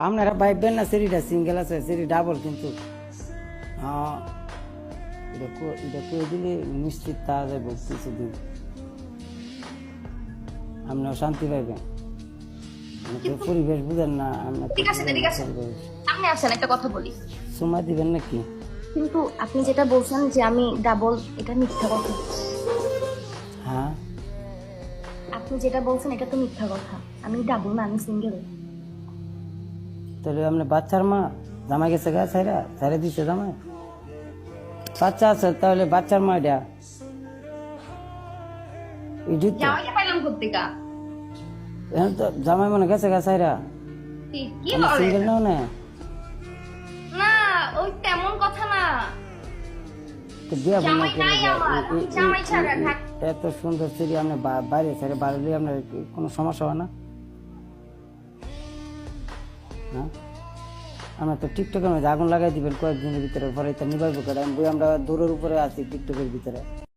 আপনারা ভাইবেন না সেরিটা সিঙ্গেল আছে সেরি ডাবল কিন্তু। হ্যাঁ, এটা করে দিলে নিশ্চিত তা যাবে কিছুদিন। আপনার শান্তি পাইবেন। পরিবেশ বুঝেন না আপনার ঠিক আছে, ঠিক আছে। পরিবেশ। আসেন একটা কথা বলি। সময় দিবেন নাকি? কিন্তু আপনি যেটা বলছেন যে আমি ডাবল এটা মিথ্যা কথা। হ্যাঁ। আপনি যেটা বলছেন এটা তো মিথ্যা কথা। আমি ডাবল না আমি সিঙ্গেল তাহলে আপনি বাচ্চার মা জামাই গেছে গা ছাইরা ছাইরা দিছে জামাই। বাচ্চা আছে তাহলে বাচ্চার মা এটা। জামাই মনে গেছে গা বলে? সিঙ্গেল নাও না। না ওই তেমন কথা। আমার। এত সুন্দর সিঁড়ি আপনি বাইরে ছেড়ে বাড়লে আপনার কোনো সমস্যা হয় না? হ্যাঁ আমরা তো টিকটকের মধ্যে আগুন লাগাই দিবেন কয়েকদিনের ভিতরে, পরে এটা নিবাইব করে আমি আমরা দূরের উপরে আছি টিকটকের ভিতরে।